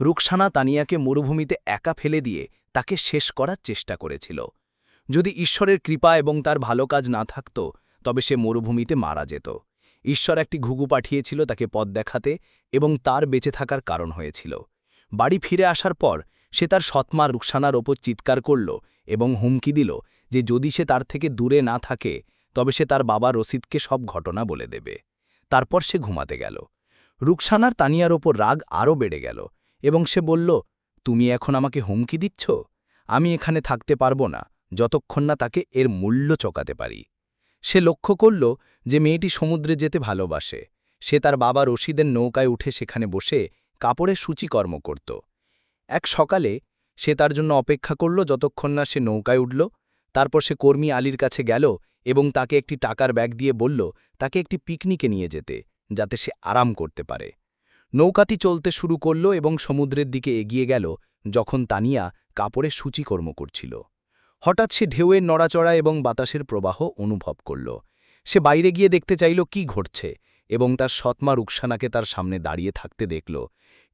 রুকসানা তানিয়াকে মরুভূমিতে একা ফেলে দিয়ে তাকে শেষ করার চেষ্টা করেছিল। যদি ঈশ্বরের কৃপা এবং তার ভালো কাজ না থাকত, তবে সে মরুভূমিতে মারা যেত। ঈশ্বর একটি ঘুঘু পাঠিয়েছিল তাকে পথ দেখাতে এবং তার বেঁচে থাকার কারণ হয়েছিল। বাড়ি ফিরে আসার পর সে তার সৎমা রুকসানার ওপর চিৎকার করল এবং হুমকি দিল যে যদি সে তার থেকে দূরে না থাকে, তবে সে তার বাবা রসিদকে সব ঘটনা বলে দেবে। তারপর সে ঘুমাতে গেল। রুকসানার তানিয়ার ওপর রাগ আরও বেড়ে গেল। এবং সে বলল, তুমি এখন আমাকে হুমকি দিচ্ছ? আমি এখানে থাকতে পারব না, যতক্ষণ না তাকে এর মূল্য চকাতে পারি। সে লক্ষ্য করল যে মেয়েটি সমুদ্রে যেতে ভালোবাসে। সে তার বাবা রশিদের নৌকায় উঠে সেখানে বসে কাপড়ের সূচিকর্ম করত। এক সকালে সে তার জন্য অপেক্ষা করল যতক্ষণ না সে নৌকায় উঠল। তারপর সে কর্মী আলীর কাছে গেল এবং তাকে একটি টাকার ব্যাগ দিয়ে বলল, তাকে একটি পিকনিকে নিয়ে যেতে, যাতে সে আরাম করতে পারে। নৌকাটি চলতে শুরু করল এবং সমুদ্রের দিকে এগিয়ে গেল, যখন তানিয়া কাপড়ে সূচিকর্ম করছিল। হঠাৎ সে ঢেউয়ের নড়াচড়া এবং বাতাসের প্রবাহ অনুভব করল। সে বাইরে গিয়ে দেখতে চাইল কি ঘটছে এবং তার সৎমা রুকসানাকে তার সামনে দাঁড়িয়ে থাকতে দেখল।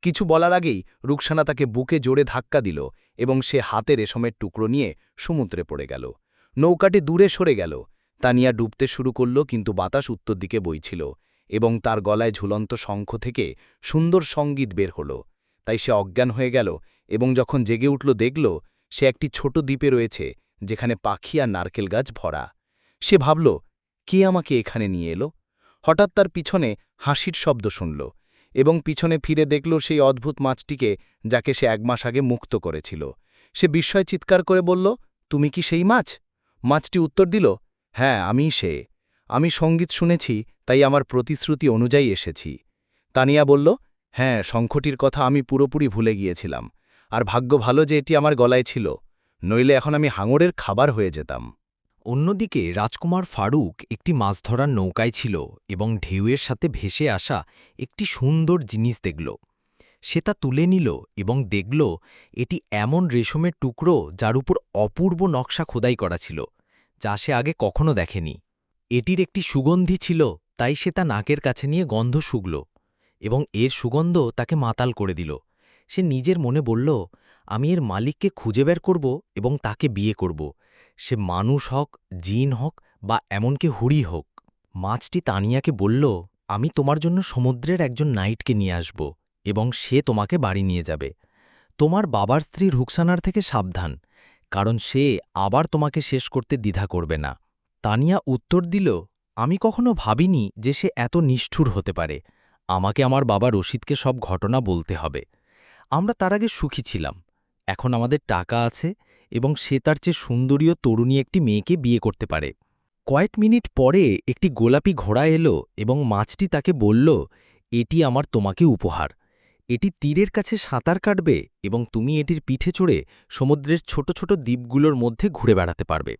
কিছু বলার আগেই রুকসানা তাকে বুকে জোরে ধাক্কা দিল এবং সে হাতে রেশমের টুকরো নিয়ে সমুদ্রে পড়ে গেল। নৌকাটি দূরে সরে গেল। তানিয়া ডুবতে শুরু করল কিন্তু বাতাস উত্তর দিকে বইছিল। এবং তার গলায় ঝুলন্ত শঙ্খ থেকে সুন্দর সংগীত বের হল। তাই সে অজ্ঞান হয়ে গেল এবং যখন জেগে উঠল দেখল, সে একটি ছোট দ্বীপে রয়েছে যেখানে পাখি আর নারকেল গাছ ভরা। সে ভাবল, কে আমাকে এখানে নিয়ে এলো? হঠাৎ তার পিছনে হাসির শব্দ শুনল এবং পিছনে ফিরে দেখল সেই অদ্ভুত মাছটিকে যাকে সে এক মাস আগে মুক্ত করেছিল। সে বিস্ময় চিৎকার করে বলল, তুমি কি সেই মাছ? মাছটি উত্তর দিল হ্যাঁ আমি সে। আমি সংগীত শুনেছি, তাই আমার প্রতিশ্রুতি অনুযায়ী এসেছি। তানিয়া বলল হ্যাঁ শঙ্খটির কথা আমি পুরোপুরি ভুলে গিয়েছিলাম। আর ভাগ্য ভালো যে এটি আমার গলায় ছিল, নইলে এখন আমি হাঙরের খাবার হয়ে যেতাম। অন্যদিকে রাজকুমার ফারুক একটি মাছ ধরার নৌকায় ছিল এবং ঢেউয়ের সাথে ভেসে আসা একটি সুন্দর জিনিস দেখল। সে তা তুলে নিল এবং দেখল এটি এমন রেশমের টুকরো যার উপর অপূর্ব নকশা খোদাই করা ছিল, যা সে আগে কখনো দেখেনি। এটির একটি সুগন্ধি ছিল, তাই সে তা নাকের কাছে নিয়ে গন্ধ শুগল এবং এর সুগন্ধ তাকে মাতাল করে দিল। সে নিজের মনে বলল, আমি এর মালিককে খুঁজে বের করব এবং তাকে বিয়ে করব। সে মানুষ হক, জিন হোক বা এমনকি হুড়ি হোক। মাছটি তানিয়াকে বলল, আমি তোমার জন্য সমুদ্রের একজন নাইটকে নিয়ে আসব এবং সে তোমাকে বাড়ি নিয়ে যাবে। তোমার বাবার স্ত্রী রুকসানার থেকে সাবধান, কারণ সে আবার তোমাকে শেষ করতে দ্বিধা করবে না। তানিয়া উত্তর দিল, আমি কখনো ভাবিনি যে সে এত নিষ্ঠুর হতে পারে। আমাকে আমার বাবা রশিদকে সব ঘটনা বলতে হবে। আমরা তার আগে সুখী ছিলাম। এখন আমাদের টাকা আছে এবং সে তার চেয়ে সুন্দরীয় তরুণী একটি মেয়েকে বিয়ে করতে পারে। কয়েক মিনিট পরে একটি গোলাপি ঘোড়া এলো এবং মাছটি তাকে বলল, এটি আমার তোমাকে উপহার। এটি তীরের কাছে সাঁতার কাটবে এবং তুমি এটির পিঠে চড়ে সমুদ্রের ছোট ছোট দ্বীপগুলোর মধ্যে ঘুরে বেড়াতে পারবে।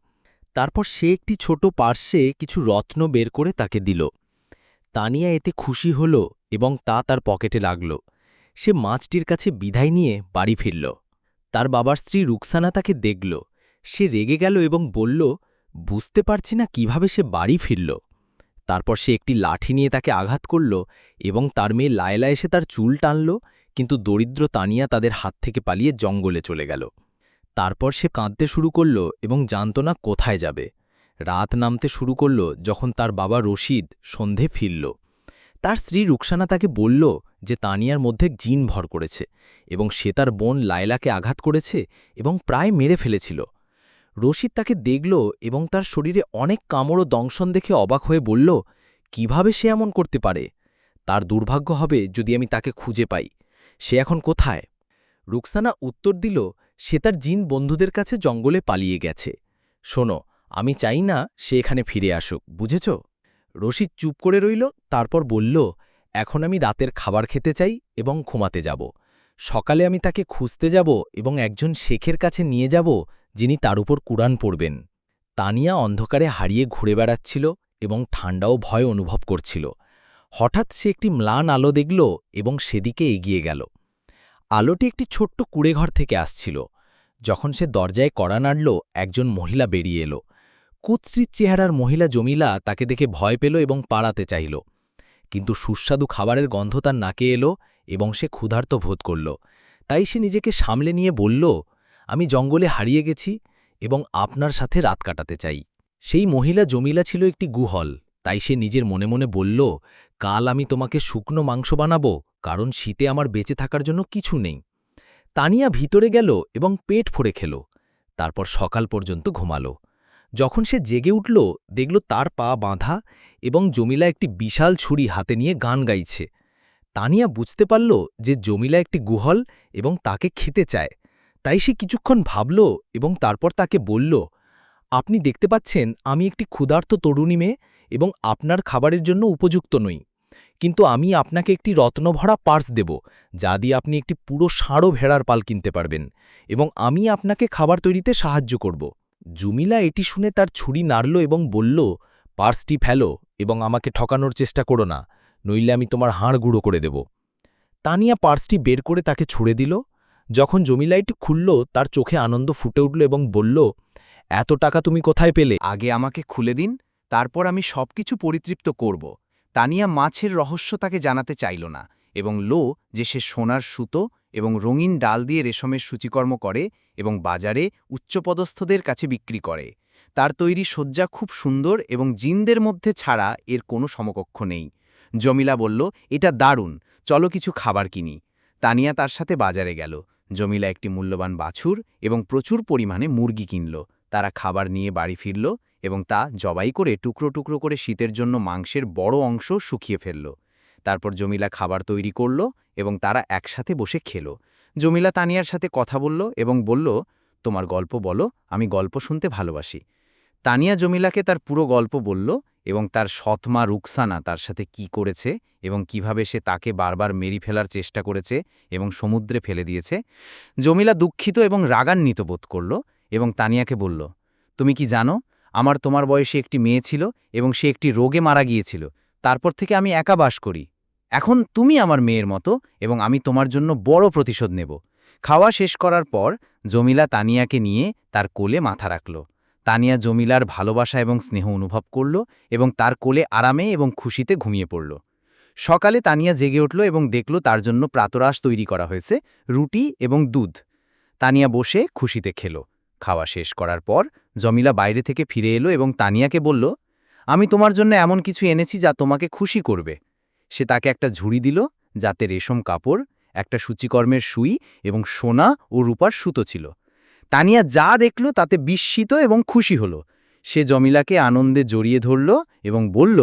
তারপর সে একটি ছোট পার্শ্বে কিছু রত্ন বের করে তাকে দিল। তানিয়া এতে খুশি হল এবং তা তার পকেটে লাগল। সে মাছটির কাছে বিদায় নিয়ে বাড়ি ফিরল। তার বাবার স্ত্রী রুকসানা তাকে দেখল। সে রেগে গেল এবং বলল, বুঝতে পারছি না কীভাবে সে বাড়ি ফিরল। তারপর সে একটি লাঠি নিয়ে তাকে আঘাত করল এবং তার মেয়ে লায়লা এসে তার চুল টানল, কিন্তু দরিদ্র তানিয়া তাদের হাত থেকে পালিয়ে জঙ্গলে চলে গেল। তারপর সে কাঁদতে শুরু করল এবং জানত না কোথায় যাবে। রাত নামতে শুরু করল যখন তার বাবা রশিদ সন্ধে ফিরল। তার স্ত্রী রুকসানা তাকে বলল যে তানিয়ার মধ্যে জিন ভর করেছে এবং সে তার বোন লায়লাকে আঘাত করেছে এবং প্রায় মেরে ফেলেছিল। রশিদ তাকে দেখল এবং তার শরীরে অনেক কামড় ও দংশন দেখে অবাক হয়ে বলল, কীভাবে সে এমন করতে পারে? তার দুর্ভাগ্য হবে যদি আমি তাকে খুঁজে পাই। সে এখন কোথায়? রুকসানা উত্তর দিল সে তার জিন বন্ধুদের কাছে জঙ্গলে পালিয়ে গেছে। শোনো, আমি চাই না সে এখানে ফিরে আসুক, বুঝেছ? রশিদ চুপ করে রইল, তারপর বলল, এখন আমি রাতের খাবার খেতে চাই এবং ঘুমাতে যাব। সকালে আমি তাকে খুঁজতে যাব এবং একজন শেখের কাছে নিয়ে যাব, যিনি তার উপর কুরআন পড়বেন। তানিয়া অন্ধকারে হারিয়ে ঘুরে বেড়াচ্ছিল এবং ঠান্ডাও ভয় অনুভব করছিল। হঠাৎ সে একটি ম্লান আলো দেখল এবং সেদিকে এগিয়ে গেল। আলোটি একটি ছোট্ট কুড়েঘর থেকে আসছিল। যখন সে দরজায় কড়া নাড়ল, একজন মহিলা বেরিয়ে এলো। কুৎসিত চেহারার মহিলা জমিলা তাকে দেখে ভয় পেল এবং পাড়াতে চাইল। কিন্তু সুস্বাদু খাবারের গন্ধ তার নাকে এলো এবং সে ক্ষুধার্ত বোধ করল। তাই সে নিজেকে সামলে নিয়ে বলল, আমি জঙ্গলে হারিয়ে গেছি এবং আপনার সাথে রাত কাটাতে চাই। সেই মহিলা জমিলা ছিল একটি গুহল। তাই সে নিজের মনে মনে বলল কাল আমি তোমাকে শুকনো মাংস বানাবো, কারণ শীতে আমার বেঁচে থাকার জন্য কিছু নেই। তানিয়া ভিতরে গেল এবং পেট ভরে খেল। তারপর সকাল পর্যন্ত ঘুমালো। যখন সে জেগে উঠল, দেখল তার পা বাঁধা এবং জমিলা একটি বিশাল ছুরি হাতে নিয়ে গান গাইছে। তানিয়া বুঝতে পারল যে জমিলা একটি গুহল এবং তাকে খেতে চায়। তাই সে কিছুক্ষণ ভাবল এবং তারপর তাকে বলল, আপনি দেখতে পাচ্ছেন, আমি একটি ক্ষুধার্ত তরুণী মেয়ে এবং আপনার খাবারের জন্য উপযুক্ত নই। কিন্তু আমি আপনাকে একটি রত্নভরা পার্স দেব, যা দিয়ে আপনি একটি পুরো ষাঁড়ো ভেড়ার পাল কিনতে পারবেন এবং আমি আপনাকে খাবার তৈরিতে সাহায্য করব। জুমিলা এটি শুনে তার ছুরি নাড়ল এবং বলল, পার্সটি ফেলো এবং আমাকে ঠকানোর চেষ্টা করো না, নইলে আমি তোমার হাড় গুঁড়ো করে দেব। তানিয়া পার্সটি বের করে তাকে ছুড়ে দিল। যখন জমিলা এটি খুলল, তার চোখে আনন্দ ফুটে উঠল এবং বলল, এত টাকা তুমি কোথায় পেলে? আগে আমাকে খুলে দিন, তারপর আমি সবকিছু পরিতৃপ্ত করব। তানিয়া মাছের রহস্য তাকে জানাতে চাইল না এবং লো যে সে সোনার সুতো এবং রঙিন ডাল দিয়ে রেশমের সূচিকর্ম করে এবং বাজারে উচ্চপদস্থদের কাছে বিক্রি করে। তার তৈরি শয্যা খুব সুন্দর এবং জিনদের মধ্যে ছাড়া এর কোনো সমকক্ষ নেই। জমিলা বলল, এটা দারুণ, চলো কিছু খাবার কিনি। তানিয়া তার সাথে বাজারে গেল। জমিলা একটি মূল্যবান বাছুর এবং প্রচুর পরিমাণে মুরগি কিনল। তারা খাবার নিয়ে বাড়ি ফিরল এবং তা জবাই করে টুকরো টুকরো করে শীতের জন্য মাংসের বড় অংশ শুকিয়ে ফেলল। তারপর জমিলা খাবার তৈরি করল এবং তারা একসাথে বসে খেল। জমিলা তানিয়ার সাথে কথা বলল এবং বলল, তোমার গল্প বলো, আমি গল্প শুনতে ভালোবাসি। তানিয়া জমিলাকে তার পুরো গল্প বলল এবং তার সৎমা রুকসানা তার সাথে কি করেছে এবং কীভাবে সে তাকে বারবার মেরি ফেলার চেষ্টা করেছে এবং সমুদ্রে ফেলে দিয়েছে। জমিলা দুঃখিত এবং রাগান্বিত বোধ করল এবং তানিয়াকে বলল, তুমি কি জানো আমার তোমার বয়সে একটি মেয়ে ছিল এবং সে একটি রোগে মারা গিয়েছিল। তারপর থেকে আমি একা বাস করি। এখন তুমি আমার মেয়ের মতো এবং আমি তোমার জন্য বড় প্রতিশোধ নেব। খাওয়া শেষ করার পর জমিলা তানিয়াকে নিয়ে তার কোলে মাথা রাখল। তানিয়া জমিলার ভালোবাসা এবং স্নেহ অনুভব করল এবং তার কোলে আরামে এবং খুশিতে ঘুমিয়ে পড়ল। সকালে তানিয়া জেগে উঠল এবং দেখল তার জন্য প্রাতরাশ তৈরি করা হয়েছে, রুটি এবং দুধ। তানিয়া বসে খুশিতে খেল। খাওয়া শেষ করার পর জমিলা বাইরে থেকে ফিরে এলো এবং তানিয়াকে বলল, আমি তোমার জন্য এমন কিছু এনেছি যা তোমাকে খুশি করবে। সে তাকে একটা ঝুড়ি দিল, যাতে রেশম কাপড়, একটা সূচিকর্মের সুই এবং সোনা ও রূপার সুতো ছিল। তানিয়া যা দেখল তাতে বিস্মিত এবং খুশি হল। সে জমিলাকে আনন্দে জড়িয়ে ধরল এবং বলল,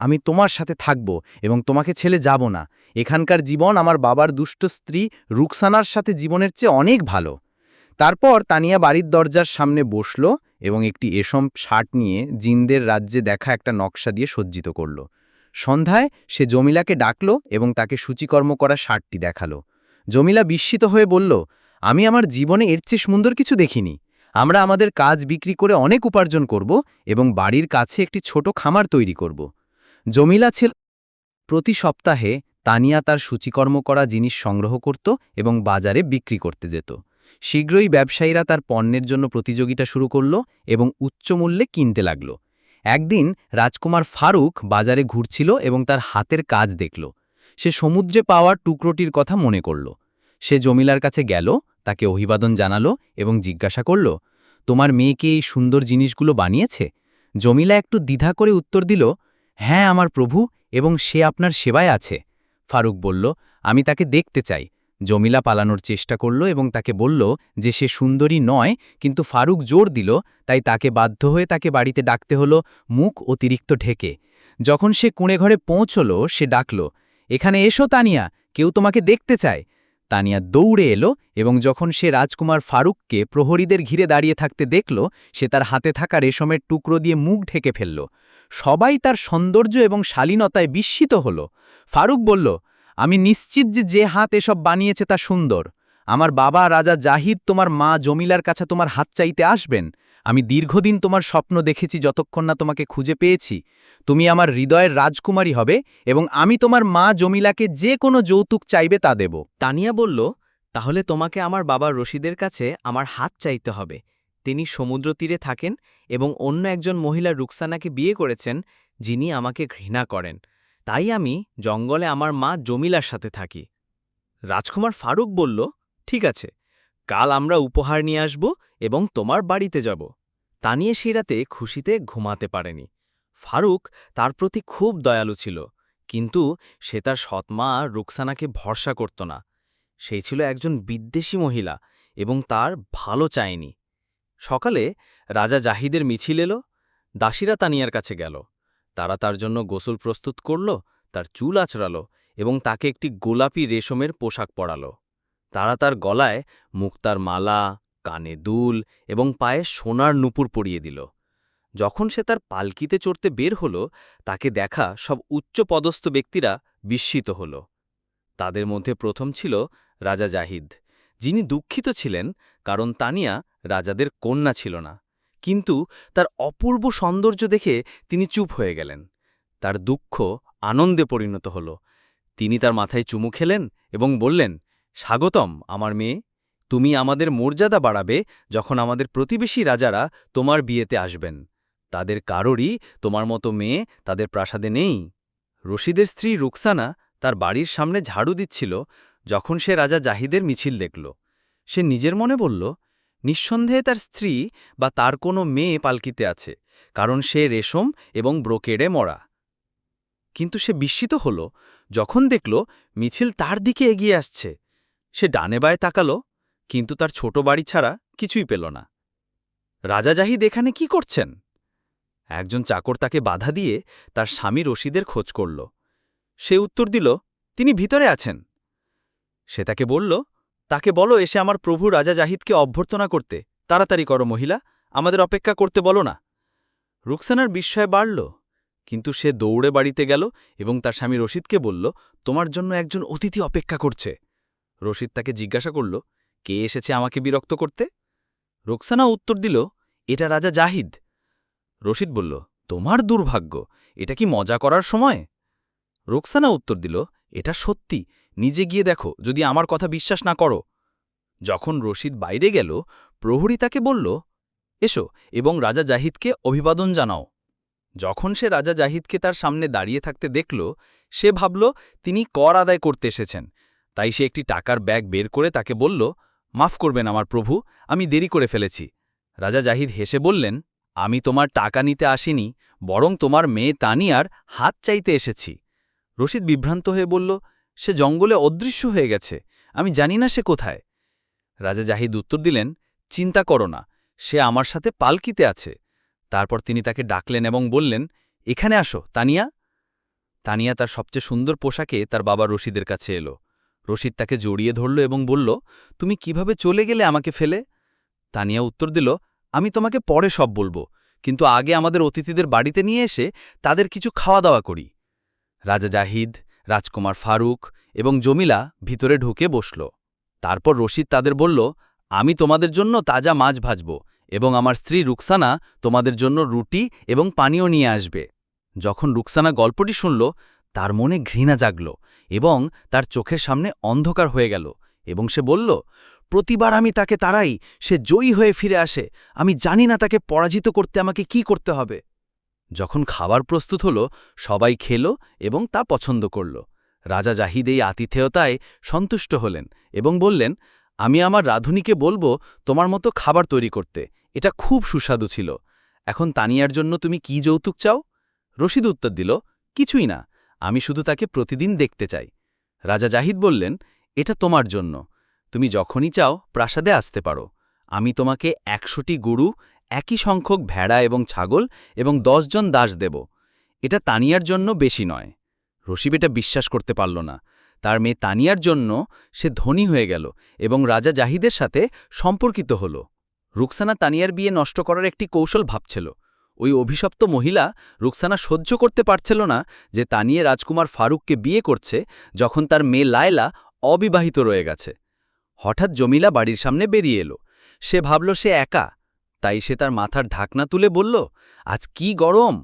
আমি তোমার সাথে থাকব এবং তোমাকে ছেলে যাব না। এখানকার জীবন আমার বাবার দুষ্ট স্ত্রী রুকসানার সাথে জীবনের চেয়ে অনেক ভালো। তারপর তানিয়া বাড়ির দরজার সামনে বসল এবং একটি এসম শার্ট নিয়ে জিনদের রাজ্যে দেখা একটা নকশা দিয়ে সজ্জিত করল। সন্ধ্যায় সে জমিলাকে ডাকল এবং তাকে সূচিকর্ম করা শার্টটি দেখাল। জমিলা বিস্মিত হয়ে বলল, আমি আমার জীবনে এর চেয়ে সুন্দর কিছু দেখিনি। আমরা আমাদের কাজ বিক্রি করে অনেক উপার্জন করব এবং বাড়ির কাছে একটি ছোট খামার তৈরি করব। জমিলা ছিল প্রতি সপ্তাহে তানিয়া তার সূচিকর্ম করা জিনিস সংগ্রহ করত এবং বাজারে বিক্রি করতে যেত। শীঘ্রই ব্যবসায়ীরা তার পণ্যের জন্য প্রতিযোগিতা শুরু করল এবং উচ্চ মূল্যে কিনতে লাগল। একদিন রাজকুমার ফারুক বাজারে ঘুরছিল এবং তার হাতের কাজ দেখল। সে সমুদ্রে পাওয়া টুকরোটির কথা মনে করল। সে জমিলার কাছে গেল, তাকে অভিবাদন জানালো এবং জিজ্ঞাসা করল, তোমার মেয়েকে এই সুন্দর জিনিসগুলো বানিয়েছে? জমিলা একটু দ্বিধা করে উত্তর দিল হ্যাঁ আমার প্রভু, এবং সে আপনার সেবায় আছে। ফারুক বলল, আমি তাকে দেখতে চাই। জমিলা পালানোর চেষ্টা করল এবং তাকে বলল যে সে সুন্দরী নয়, কিন্তু ফারুক জোর দিল, তাই তাকে বাধ্য হয়ে তাকে বাড়িতে ডাকতে হল, মুখ অতিরিক্ত ঢেকে। যখন সে কুঁড়ে ঘরে পৌঁছল, সে ডাকল, এখানে এসো তানিয়া, কেউ তোমাকে দেখতে চায়? তানিয়া দৌড়ে এলো এবং যখন সে রাজকুমার ফারুককে প্রহরীদের ঘিরে দাঁড়িয়ে থাকতে দেখল, সে তার হাতে থাকা রেশমের টুকরো দিয়ে মুখ ঢেকে ফেলল। সবাই তার সৌন্দর্য এবং শালীনতায় বিস্মিত হল। ফারুক বলল আমি নিশ্চিত যে যে হাত এসব বানিয়েছে তা সুন্দর। আমার বাবা রাজা জাহিদ তোমার মা জমিলার কাছে তোমার হাত চাইতে আসবেন। আমি দীর্ঘদিন তোমার স্বপ্ন দেখেছি যতক্ষণ না তোমাকে খুঁজে পেয়েছি। তুমি আমার হৃদয়ের রাজকুমারী হবে এবং আমি তোমার মা জমিলাকে যে কোনো যৌতুক চাইবে তা দেব। তানিয়া বলল, তাহলে তোমাকে আমার বাবা রশিদের কাছে আমার হাত চাইতে হবে। তিনি সমুদ্র তীরে থাকেন এবং অন্য একজন মহিলা রুকসানাকে বিয়ে করেছেন যিনি আমাকে ঘৃণা করেন। তাই আমি জঙ্গলে আমার মা জমিলার সাথে থাকি। রাজকুমার ফারুক বলল, ঠিক আছে, কাল আমরা উপহার নিয়ে আসব এবং তোমার বাড়িতে যাব। তানিয়ে সেই রাতে খুশিতে ঘুমাতে পারেনি। ফারুক তার প্রতি খুব দয়ালু ছিল, কিন্তু সে তার সৎমা রুকসানাকে ভরসা করত না। সেই ছিল একজন বিদ্বেষী মহিলা এবং তার ভালো চায়নি। সকালে রাজা জাহিদের মিছিল এলো, দাসীরা তানিয়ার কাছে গেল। তারা তার জন্য গোসল প্রস্তুত করল, তার চুল আঁচড়াল এবং তাকে একটি গোলাপি রেশমের পোশাক পরালো। তারা তার গলায় মুক্তার মালা, কানে দুল এবং পায়ে সোনার নুপুর পরিয়ে দিল। যখন সে তার পালকিতে চড়তে বের হল, তাকে দেখা সব উচ্চপদস্থ ব্যক্তিরা বিস্মিত হল। তাদের মধ্যে প্রথম ছিল রাজা জাহিদ, যিনি দুঃখিত ছিলেন কারণ তানিয়া রাজাদের কন্যা ছিল না। কিন্তু তার অপূর্ব সৌন্দর্য দেখে তিনি চুপ হয়ে গেলেন। তার দুঃখ আনন্দে পরিণত হল। তিনি তার মাথায় চুমু খেলেন এবং বললেন, স্বাগতম, আমার মেয়ে। তুমি আমাদের মর্যাদা বাড়াবে যখন আমাদের প্রতিবেশী রাজারা তোমার বিয়েতে আসবেন। তাদের কারোরই তোমার মতো মেয়ে তাদের প্রাসাদে নেই। রশিদের স্ত্রী রুকসানা তার বাড়ির সামনে ঝাড়ু দিচ্ছিল যখন সে রাজা জাহিদের মিছিল দেখল। সে নিজের মনে বলল নিঃসন্দেহে তার স্ত্রী বা তার কোনো মেয়ে পালকিতে আছে, কারণ সে রেশম এবং ব্রোকেডে মরা। কিন্তু সে বিস্মিত হল, যখন দেখল মিছিল তার দিকে এগিয়ে আসছে। সে ডানে বায়ে তাকালো, কিন্তু তার ছোট বাড়ি ছাড়া কিছুই পেল না। রাজা জাহিদ এখানে কি করছেন? একজন চাকর তাকে বাধা দিয়ে তার স্বামী রশিদের খোঁজ করল। সে উত্তর দিল, তিনি ভিতরে আছেন। সে তাকে বলল তাকে বলো, এসে আমার প্রভু রাজা জাহিদকে অভ্যর্থনা করতে। তাড়াতাড়ি করো মহিলা, আমাদের অপেক্ষা করতে বলো না। রুকসানার বিস্ময় বাড়ল, কিন্তু সে দৌড়ে বাড়িতে গেল এবং তার স্বামী রশিদকে বলল, তোমার জন্য একজন অতিথি অপেক্ষা করছে। রশিদ তাকে জিজ্ঞাসা করল, কে এসেছে আমাকে বিরক্ত করতে? রোকসানা উত্তর দিল, এটা রাজা জাহিদ। রশিদ বলল, তোমার দুর্ভাগ্য, এটা কি মজা করার সময়? রোকসানা উত্তর দিল, এটা সত্যি নিজে গিয়ে দেখো, যদি আমার কথা বিশ্বাস না করো। যখন রশিদ বাইরে গেল, প্রহরী তাকে বলল, এসো এবং রাজা জাহিদকে অভিবাদন জানাও। যখন সে রাজা জাহিদকে তার সামনে দাঁড়িয়ে থাকতে দেখল, সে ভাবল, তিনি কর আদায় করতে এসেছেন। তাই সে একটি টাকার ব্যাগ বের করে তাকে বলল, মাফ করবেন আমার প্রভু, আমি দেরি করে ফেলেছি। রাজা জাহিদ হেসে বললেন, আমি তোমার টাকা নিতে আসিনি, বরং তোমার মেয়ে তানিয়ার হাত চাইতে এসেছি। রশিদ বিভ্রান্ত হয়ে বলল সে জঙ্গলে অদৃশ্য হয়ে গেছে। আমি জানি না সে কোথায়। রাজা জাহিদ উত্তর দিলেন, চিন্তা করো না, সে আমার সাথে পালকিতে আছে। তারপর তিনি তাকে ডাকলেন এবং বললেন, এখানে আসো, তানিয়া। তানিয়া তার সবচেয়ে সুন্দর পোশাকে তার বাবা রশিদের কাছে এলো। রশিদ তাকে জড়িয়ে ধরল এবং বলল, তুমি কীভাবে চলে গেলে আমাকে ফেলে? তানিয়া উত্তর দিল, আমি তোমাকে পরে সব বলব, কিন্তু আগে আমাদের অতিথিদের বাড়িতে নিয়ে এসে তাদের কিছু খাওয়া দাওয়া করি। রাজা জাহিদ রাজকুমার ফারুক এবং জমিলা ভিতরে ঢুকে বসল। তারপর রশিদ তাদের বলল, আমি তোমাদের জন্য তাজা মাছ ভাজব এবং আমার স্ত্রী রুকসানা তোমাদের জন্য রুটি এবং পানীয় নিয়ে আসবে। যখন রুকসানা গল্পটি শুনল, তার মনে ঘৃণা জাগল এবং তার চোখের সামনে অন্ধকার হয়ে গেল এবং সে বলল, প্রতিবার আমি তাকে তারাই সে জয়ী হয়ে ফিরে আসে। আমি জানি না তাকে পরাজিত করতে আমাকে কি করতে হবে। যখন খাবার প্রস্তুত হল, সবাই খেল এবং তা পছন্দ করল। রাজা জাহিদ এই আতিথেয়তায় সন্তুষ্ট হলেন এবং বললেন, আমি আমার রাধুনীকে বলব তোমার মতো খাবার তৈরি করতে। এটা খুব সুস্বাদু ছিল। এখন তানিয়ার জন্য তুমি কি যৌতুক চাও? রশিদ উত্তর দিল, কিছুই না। আমি শুধু তাকে প্রতিদিন দেখতে চাই। রাজা জাহিদ বললেন, এটা তোমার জন্য। তুমি যখনই চাও প্রাসাদে আসতে পারো। আমি তোমাকে একশোটি গরু একই সংখ্যক ভেড়া এবং ছাগল এবং জন দাস দেব। এটা তানিয়ার জন্য বেশি নয়। রশিব এটা বিশ্বাস করতে পারল না। তার মেয়ে তানিয়ার জন্য সে ধনী হয়ে গেল এবং রাজা জাহিদের সাথে সম্পর্কিত হল। রুকসানা তানিয়ার বিয়ে নষ্ট করার একটি কৌশল ভাবছিল। ওই অভিশপ্ত মহিলা রুকসানা সহ্য করতে পারছিল না যে তানিয়ে রাজকুমার ফারুককে বিয়ে করছে যখন তার মেয়ে লায়লা অবিবাহিত রয়ে গেছে। হঠাৎ জমিলা বাড়ির সামনে বেরিয়ে এলো। সে ভাবল সে একা তাই সে তার মাথার ঢাকনা তুলে বলল, আজ কি গরম?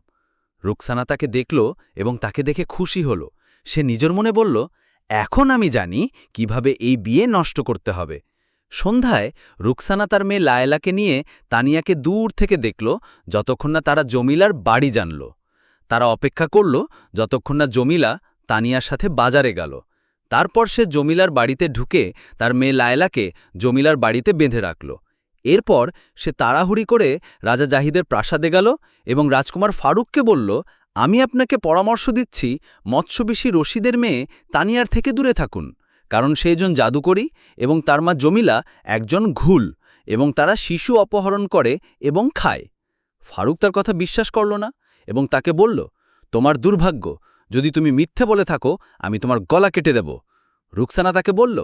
রুকসানা তাকে দেখল এবং তাকে দেখে খুশি হল। সে নিজের মনে বলল, এখন আমি জানি কীভাবে এই বিয়ে নষ্ট করতে হবে। সন্ধ্যায় রুকসানা তার মেয়ে লায়লাকে নিয়ে তানিয়াকে দূর থেকে দেখল, যতক্ষণ না তারা জমিলার বাড়ি জানল। তারা অপেক্ষা করল, যতক্ষণ না জমিলা তানিয়ার সাথে বাজারে গেল। তারপর সে জমিলার বাড়িতে ঢুকে তার মেয়ে লায়লাকে জমিলার বাড়িতে বেঁধে রাখল। এরপর সে তাড়াহুড়ি করে রাজা জাহিদের প্রাসাদে গেল এবং রাজকুমার ফারুককে বলল, আমি আপনাকে পরামর্শ দিচ্ছি, মৎস্যবেশী রশিদের মেয়ে তানিয়ার থেকে দূরে থাকুন, কারণ সে একজন জাদুকরী এবং তার মা জমিলা একজন ঘুল এবং তারা শিশু অপহরণ করে এবং খায়। ফারুক তার কথা বিশ্বাস করল না এবং তাকে বলল, তোমার দুর্ভাগ্য, যদি তুমি মিথ্যে বলে থাকো, আমি তোমার গলা কেটে দেব। রুকসানা তাকে বলল,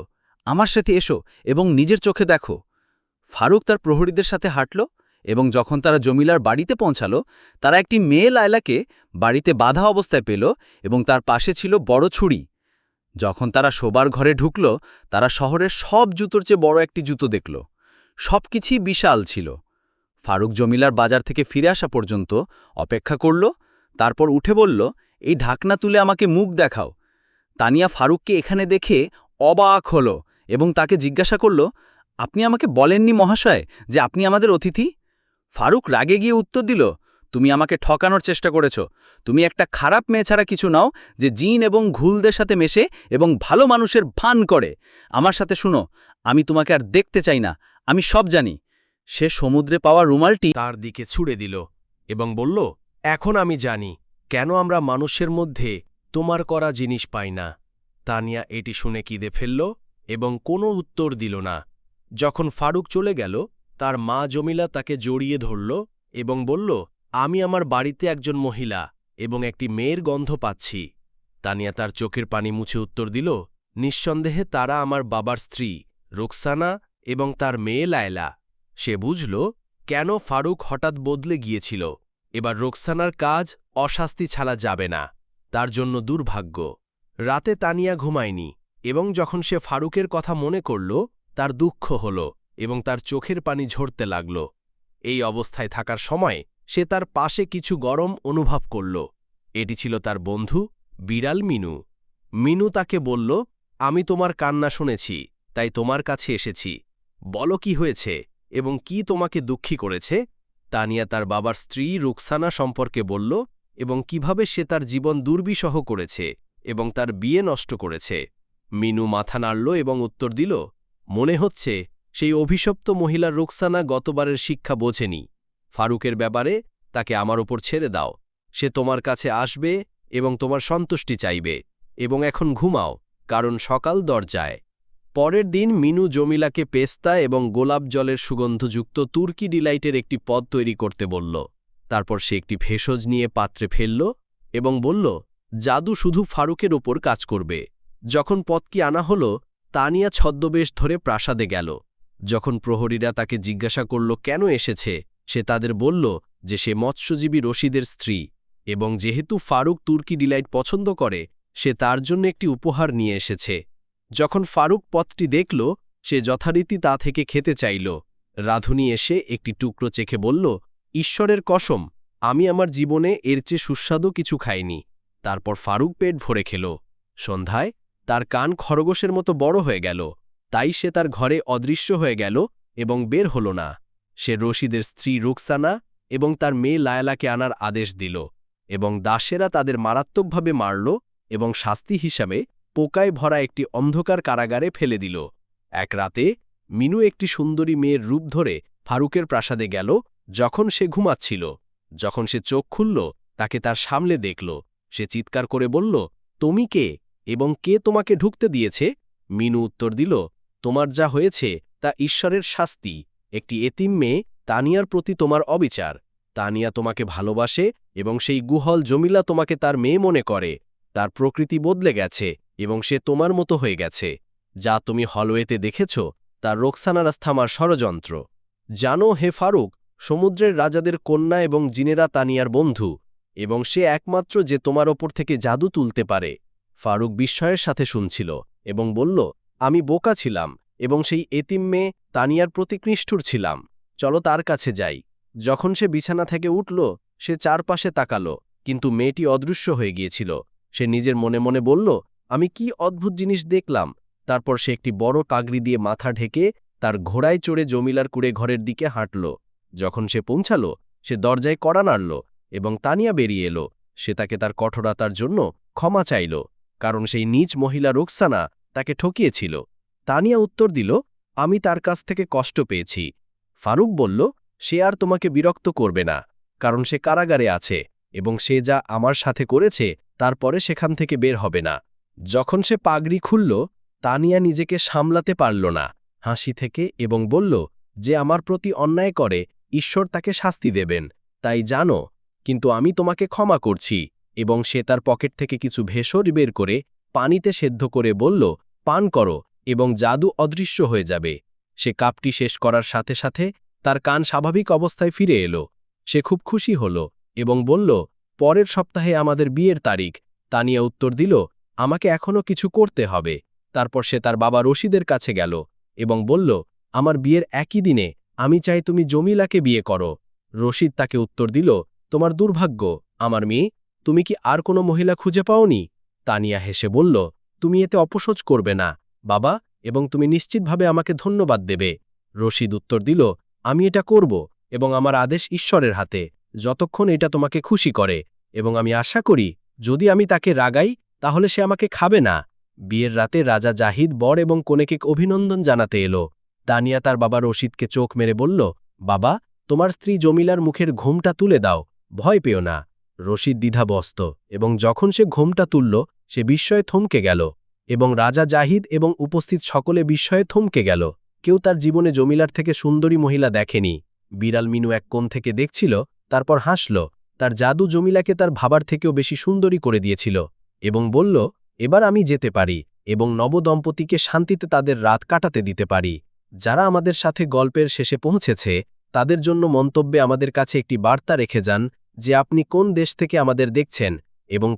আমার সাথে এসো এবং নিজের চোখে দেখো ফারুক তার প্রহরীদের সাথে হাঁটল এবং যখন তারা জমিলার বাড়িতে পৌঁছালো, তারা একটি মেয়ে লায়লাকে বাড়িতে বাধা অবস্থায় পেল এবং তার পাশে ছিল বড় ছুরি। যখন তারা শোবার ঘরে ঢুকল, তারা শহরের সব জুতোর চেয়ে বড় একটি জুতো দেখল। সব কিছুই বিশাল ছিল। ফারুক জমিলার বাজার থেকে ফিরে আসা পর্যন্ত অপেক্ষা করল, তারপর উঠে বলল, এই ঢাকনা তুলে আমাকে মুখ দেখাও। তানিয়া ফারুককে এখানে দেখে অবাক হল এবং তাকে জিজ্ঞাসা করল আপনি আমাকে বলেননি মহাশয় যে আপনি আমাদের অতিথি? ফারুক রাগে গিয়ে উত্তর দিল, তুমি আমাকে ঠকানোর চেষ্টা করেছ। তুমি একটা খারাপ মেয়ে ছাড়া কিছু নাও যে জিন এবং ঘুলদের সাথে মেশে এবং ভালো মানুষের ভান করে। আমার সাথে শুনো, আমি তোমাকে আর দেখতে চাই না, আমি সব জানি। সে সমুদ্রে পাওয়া রুমালটি তার দিকে ছুড়ে দিল এবং বলল, এখন আমি জানি কেন আমরা মানুষের মধ্যে তোমার করা জিনিস পাই না। তানিয়া এটি শুনে কিদে ফেলল এবং কোনো উত্তর দিল না। যখন ফারুক চলে গেল, তার মা জমিলা তাকে জড়িয়ে ধরল এবং বলল, আমি আমার বাড়িতে একজন মহিলা এবং একটি মেয়ের গন্ধ পাচ্ছি। তানিয়া তার চোখের পানি মুছে উত্তর দিল, নিঃসন্দেহে তারা আমার বাবার স্ত্রী, রোকসানা এবং তার মেয়ে লায়লা। সে বুঝল, কেন ফারুক হঠাৎ বদলে গিয়েছিল? এবার রোকসানার কাজ অশাস্তি ছাড়া যাবে না। তার জন্য দুর্ভাগ্য। রাতে তানিয়া ঘুমায়নি এবং যখন সে ফারুকের কথা মনে করল তার দুঃখ হল এবং তার চোখের পানি ঝরতে লাগল। এই অবস্থায় থাকার সময় সে তার পাশে কিছু গরম অনুভব করল। এটি ছিল তার বন্ধু, বিড়াল মিনু। মিনু তাকে বলল, আমি তোমার কান্না শুনেছি, তাই তোমার কাছে এসেছি। বলো কি হয়েছে এবং কি তোমাকে দুঃখী করেছে? তানিয়া তার বাবার স্ত্রী রুকসানা সম্পর্কে বলল এবং কীভাবে সে তার জীবন দুর্বিষহ করেছে এবং তার বিয়ে নষ্ট করেছে। মিনু মাথা নাড়ল এবং উত্তর দিল মনে হচ্ছে সেই অভিশপ্ত মহিলা রুকসানা গতবারের শিক্ষা বোঝেনি। ফারুকের ব্যাপারে তাকে আমার ওপর ছেড়ে দাও। সে তোমার কাছে আসবে এবং তোমার সন্তুষ্টি চাইবে এবং এখন ঘুমাও, কারণ সকাল দরজায়। পরের দিন মিনু জমিলাকে পেস্তা এবং গোলাপ জলের সুগন্ধযুক্ত তুর্কি ডিলাইটের একটি পদ তৈরি করতে বলল। তারপর সে একটি ভেষজ নিয়ে পাত্রে ফেলল এবং বলল, জাদু শুধু ফারুকের ওপর কাজ করবে। যখন পদকি আনা হল তানিয়া ছদ্মবেশ ধরে প্রাসাদে গেল। যখন প্রহরীরা তাকে জিজ্ঞাসা করল, কেন এসেছে? সে তাদের বলল যে সে মৎস্যজীবী রশিদের স্ত্রী এবং যেহেতু ফারুক তুর্কি ডিলাইট পছন্দ করে, সে তার জন্য একটি উপহার নিয়ে এসেছে। যখন ফারুক পথটি দেখল, সে যথারীতি তা থেকে খেতে চাইল। রাধুনী এসে একটি টুকরো চেখে বলল, ঈশ্বরের কসম, আমি আমার জীবনে এর চেয়ে সুস্বাদু কিছু খাইনি। তারপর ফারুক পেট ভরে খেল। সন্ধ্যায় তার কান খরগোশের মতো বড় হয়ে গেল, তাই সে তার ঘরে অদৃশ্য হয়ে গেল এবং বের হল না। সে রশিদের স্ত্রী রুকসানা এবং তার মেয়ে লায়লাকে আনার আদেশ দিল এবং দাসেরা তাদের মারাত্মকভাবে মারল এবং শাস্তি হিসাবে পোকায় ভরা একটি অন্ধকার কারাগারে ফেলে দিল। এক রাতে মিনু একটি সুন্দরী মেয়ের রূপ ধরে ফারুকের প্রাসাদে গেল যখন সে ঘুমাচ্ছিল। যখন সে চোখ খুলল, তাকে তার সামলে দেখল। সে চিৎকার করে বলল, তুমি কে? এবং কে তোমাকে ঢুকতে দিয়েছে? মিনু উত্তর দিল, তোমার যা হয়েছে তা ঈশ্বরের শাস্তি। একটি এতিম মেয়ে তানিয়ার প্রতি তোমার অবিচার। তানিয়া তোমাকে ভালোবাসে এবং সেই গুহল জমিলা তোমাকে তার মেয়ে মনে করে। তার প্রকৃতি বদলে গেছে এবং সে তোমার মতো হয়ে গেছে। যা তুমি হলওয়েতে দেখেছ তার রোকসানারাস থামার ষড়যন্ত্র। জানো হে ফারুক, সমুদ্রের রাজাদের কন্যা এবং জিনেরা তানিয়ার বন্ধু এবং সে একমাত্র যে তোমার ওপর থেকে জাদু তুলতে পারে। ফারুক বিস্ময়ের সাথে শুনছিল এবং বলল, আমি বোকা ছিলাম এবং সেই এতিম মেয়ে তানিয়ার প্রতি নিষ্ঠুর ছিলাম। চলো তার কাছে যাই। যখন সে বিছানা থেকে উঠল, সে চারপাশে তাকালো, কিন্তু মেয়েটি অদৃশ্য হয়ে গিয়েছিল। সে নিজের মনে মনে বলল, আমি কি অদ্ভুত জিনিস দেখলাম? তারপর সে একটি বড় পাগড়ি দিয়ে মাথা ঢেকে তার ঘোড়ায় চড়ে জমিলার কুড়ে ঘরের দিকে হাঁটল। যখন সে পৌঁছাল, সে দরজায় কড়া নাড়ল এবং তানিয়া বেরিয়ে এলো। সে তাকে তার কঠোরতার জন্য ক্ষমা চাইল। কারণ সেই নিজ মহিলা রোকসানা তাকে ঠকিয়েছিল। তানিয়া উত্তর দিল, আমি তার কাছ থেকে কষ্ট পেয়েছি। ফারুক বলল, সে আর তোমাকে বিরক্ত করবে না, কারণ সে কারাগারে আছে এবং সে যা আমার সাথে করেছে তারপরে সেখান থেকে বের হবে না। যখন সে পাগড়ি খুলল, তানিয়া নিজেকে সামলাতে পারল না, হাসি থেকে এবং বলল, যে আমার প্রতি অন্যায় করে, ঈশ্বর তাকে শাস্তি দেবেন, তাই জানো, কিন্তু আমি তোমাকে ক্ষমা করছি। এবং সে তার পকেট থেকে কিছু ভেষজ বের করে পানিতে সেদ্ধ করে বলল, পান করো এবং জাদু অদৃশ্য হয়ে যাবে। সে কাপটি শেষ করার সাথে সাথে তার কান স্বাভাবিক অবস্থায় ফিরে এলো। সে খুব খুশি হল এবং বলল, পরের সপ্তাহে আমাদের বিয়ের তারিখ। তানিয়া উত্তর দিল, আমাকে এখনও কিছু করতে হবে। তারপর সে তার বাবা রশিদের কাছে গেল এবং বলল, আমার বিয়ের একই দিনে আমি চাই তুমি জমিলাকে বিয়ে করো। রশিদ তাকে উত্তর দিল, তোমার দুর্ভাগ্য, আমার মেয়ে তুমি কি আর কোনো মহিলা খুঁজে পাওনি? তানিয়া হেসে বলল, তুমি এতে অপসোচ করবে না, বাবা, এবং তুমি নিশ্চিতভাবে আমাকে ধন্যবাদ দেবে। রশিদ উত্তর দিল, আমি এটা করব, এবং আমার আদেশ ঈশ্বরের হাতে, যতক্ষণ এটা তোমাকে খুশি করে, এবং আমি আশা করি, যদি আমি তাকে রাগাই, তাহলে সে আমাকে খাবে না। বিয়ের রাতে রাজা জাহিদ বর এবং কনেকে অভিনন্দন জানাতে এলো। তানিয়া তার বাবা রশিদকে চোখ মেরে বলল, বাবা, তোমার স্ত্রী জমিলার মুখের ঘুমটা তুলে দাও, ভয় পেও না। রশিদ দ্বিধাবস্ত, এবং যখন সে ঘুমটা তুলল, সে বিস্ময়ে থমকে গেল, এবং রাজা জাহিদ এবং উপস্থিত সকলে বিস্ময়ে থমকে গেল। কেউ তার জীবনে জমিলার থেকে সুন্দরী মহিলা দেখেনি। বিড়াল মিনু এক কোণ থেকে দেখছিল, তারপর হাসল, তার জাদু জমিলাকে তার ভাবার থেকেও বেশি সুন্দরী করে দিয়েছিল, এবং বলল, এবার আমি যেতে পারি, এবং নবদম্পতিকে শান্তিতে তাদের রাত কাটাতে দিতে পারি। যারা আমাদের সাথে গল্পের শেষে পৌঁছেছে, তাদের জন্য মন্তব্যে আমাদের কাছে একটি বার্তা রেখে যান যে আপনি কোন দেশ থেকে আমাদের দেখছেন এবং